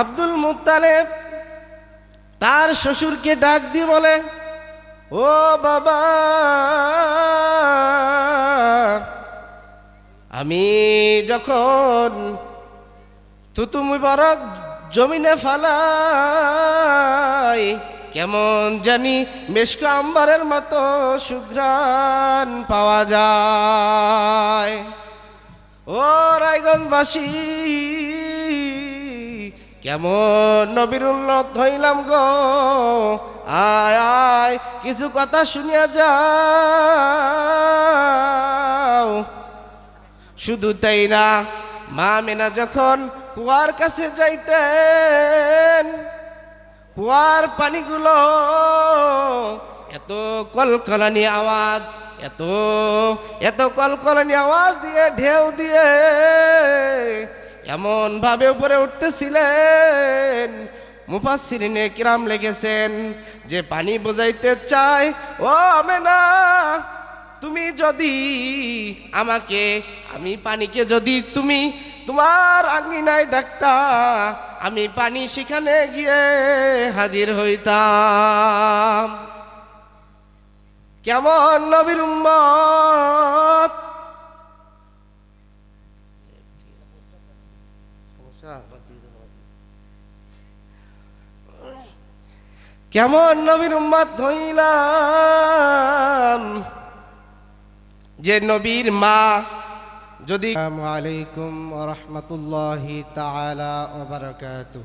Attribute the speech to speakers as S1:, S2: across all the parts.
S1: আব্দুল মুতালেব তার শ্বশুরকে ডাক দিয়ে বলে, ও বাবা, আমি যখন তুতু মুবারক জমিনে ফালাই, কেমন জানি মেশক আম্বারের মতো সুঘ্রাণ পাওয়া যায়। ও রায়গঞ্জবাসী কেমন নবীর উন্নত হইলাম গো? আয় আয়, কিছু কথা শুনিয়া যাও। শুধু তাই না, মা মেনা যখন কুয়ার কাছে যাইতেন, কুয়ার পানিগুলো এত কলকলানি আওয়াজ, এত এত কলকলানি আওয়াজ দিয়ে, ঢেউ দিয়ে এমন ভাবে উপরে উঠতেছিলেন। মুফাসসিরিনে কিরাম লেগেছেন যে পানি বোঝাইতে চায়, ও আমেনা, তুমি যদি আমাকে, আমি পানিকে যদি তুমি তোমার আঙ্গিনায় ডাকতা, আমি পানি সেখানে গিয়ে হাজির হইতাম। কেমন নবীর উম্মত! কেমন নবীর উম্মত হইলাম? যে নবীর মা যদি আলাইকুম রহমতুল্লাহি তাআলা ওয়া বারাকাতুহু।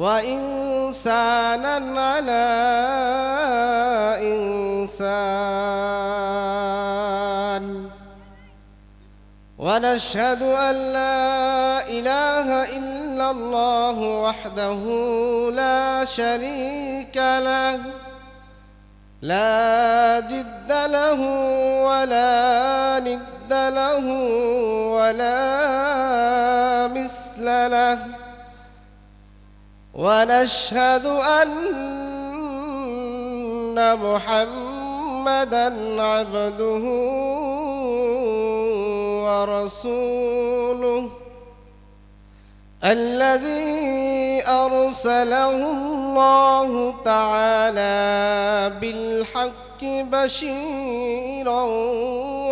S1: وإنسانا على إنسان. ونشهد أن لا إله إلا الله وحده لا شريك له لا جد له ولا ند له ولا مثل له. ونشهد أن محمدا عبده ورسوله الذي أرسله الله تعالى بالحق بشيرا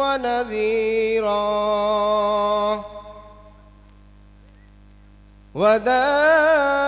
S1: ونذيرا ودائيا إلى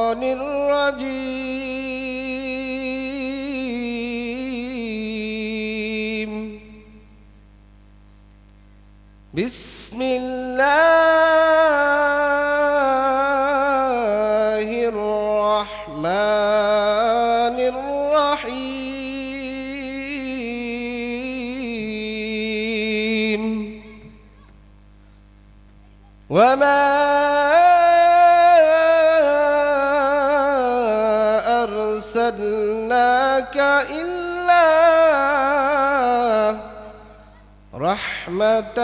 S1: بسم الله الرحمن الرحيم. وما أرسلناك إلا رحمة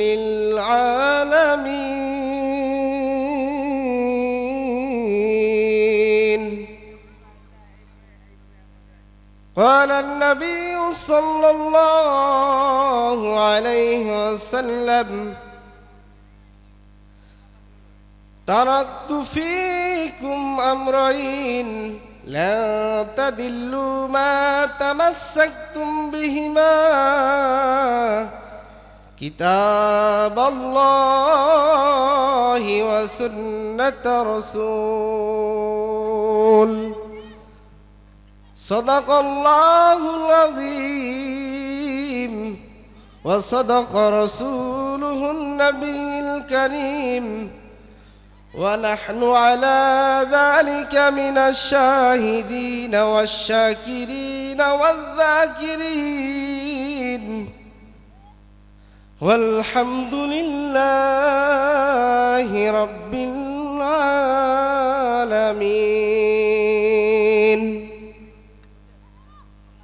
S1: للعالمين. قال النبي صلى الله عليه وسلم تركت فيكم أمرين لا تدلوا ما تمسكتم بهما كتاب الله وسنة رسول صدق الله العظيم وصدق رسوله النبي الكريم ونحن على ذلك من الشاهدين والشاكرين والذاكرين والحمد لله رب العالمين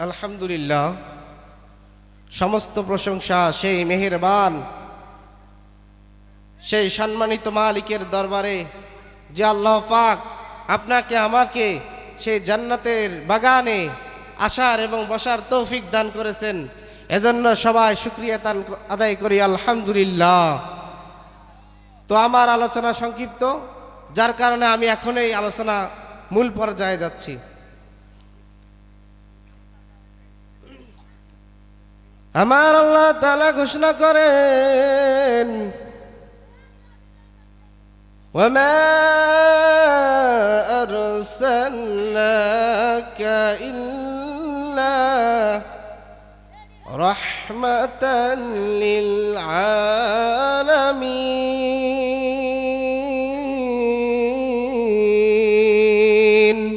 S1: আলহামদুলিল্লাহ সমস্ত প্রশংসা সেই মেহেরবান সেই সম্মানিত মালিকের দরবারে যে আল্লাহ পাক আপনাকে, আমাকে সেই জান্নাতের বাগানে আসার এবং বসার তৌফিক দান করেছেন। এজন্য সবাই শুক্রিয়া তান আদায় করি, আলহামদুলিল্লাহ। তো আমার আলোচনা সংক্ষিপ্ত, যার কারণে আমি এখন এই আলোচনা মূল পর্যায়ে যাচ্ছি। আমার আল্লাহ তালা ঘোষণা করেন وما أرسلناك إلا رحمة للعالمين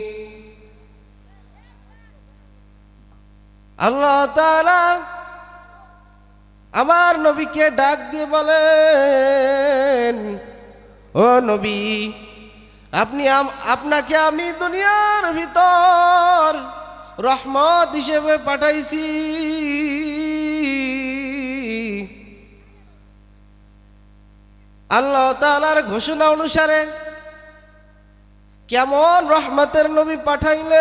S1: আল্লাহ তাআলা আমার নবীকে ডাক দিয়ে বলেন ও নবী, আপনি আপনাকে আমি দুনিয়ার ভিতর রহমত হিসেবে পাঠাইছি। আল্লাহ তাআলার ঘোষণা অনুসারে কেমন রহমতের নবী পাঠাইলেন?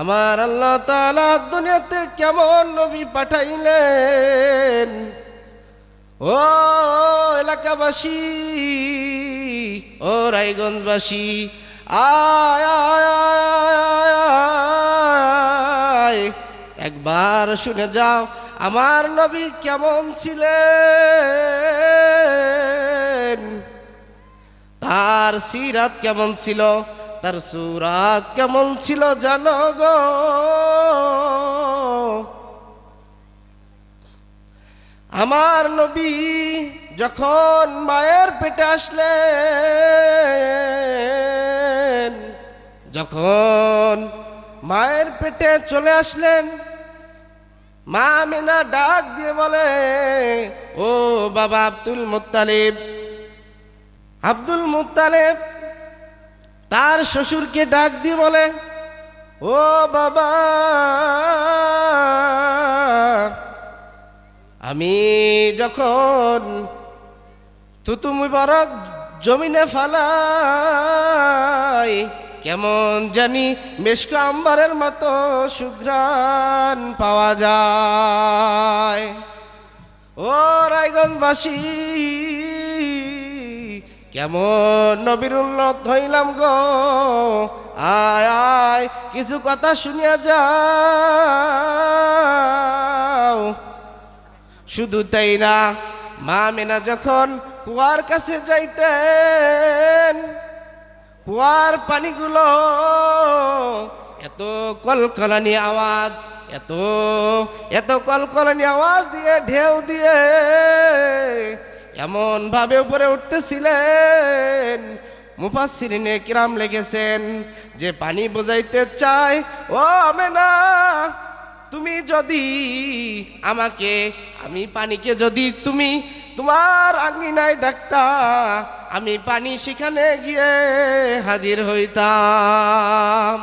S1: আমার আল্লাহ তাআলা দুনিয়াতে কেমন নবী পাঠাইলেন? ও এলাকাবাসী, ও রায়গঞ্জবাসী, আয় আয়। একবার শুনে যাও, আমার নবী কেমন ছিলেন তার সিরাত কেমন ছিল তার সুরাত কেমন ছিল জানো গো আমার নবী যখন মায়ের পেটে আসলেন, যখন মায়ের পেটে চলে আসলেন, মা মেনা ডাক দিয়ে বলে, ও বাবা আব্দুল মুত্তালিব। আব্দুল মুত্তালেব তার শ্বশুরকে ডাক দিয়ে বলে, ও বাবা আমি যখন তুতু মুবারক জমিনে ফালাই, কেমন জানি মেশক আম্বারের মতো সুঘ্রাণ পাওয়া যায়। ও রায়গঞ্জবাসী, কেমন নবীর উন্নত হইলাম গো। আয় আয়, কিছু কথা শুনিয়া যাও। শুধু তাই না, মা মেনা যখন কুয়ার কাছে যাইতেন, কুয়ার পানিগুলো এত কলকলানি আওয়াজ, এত এত কলকলানি আওয়াজ দিয়ে, ঢেউ দিয়ে এমন ভাবে উপরে উঠতেছিলেন। মুফাসসিরিনে কিরাম লেগেছেন যে পানি বোঝাইতে চায়, ও আমেনা তুমি যদি আমাকে, আমি পানিকে যদি তুমি তোমার আঙ্গিনায় ডাকতা, আমি পানি সেখানে গিয়ে হাজির হইতাম।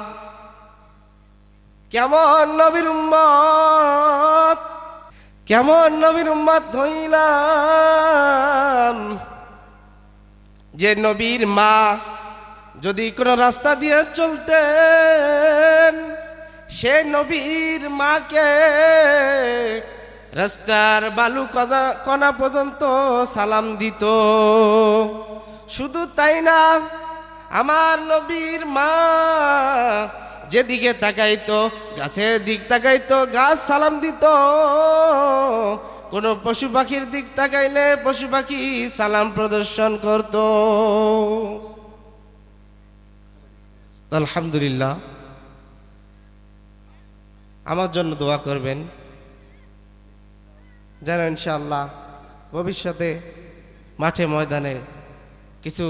S1: কেমন নবীর উম্মত, কেমন নবীর উম্মত হইলাম যে নবীর মা যদি কোনো রাস্তা দিয়ে চলতেন সে নবীর মাকে রাস্তার বালু কণা পর্যন্ত সালাম দিত। শুধু তাই না, আমার নবীর মা যেদিকে তাকাইতো, গাছের দিক তাকাইতো, গাছ সালাম দিত। কোনো পশু পাখির দিক তাকাইলে পশু পাখি সালাম প্রদর্শন করত। আলহামদুলিল্লাহ আমার জন্য দোয়া করবেন। যেন ইনশাল্লাহ ভবিষ্যতে মাঠে ময়দানে কিছু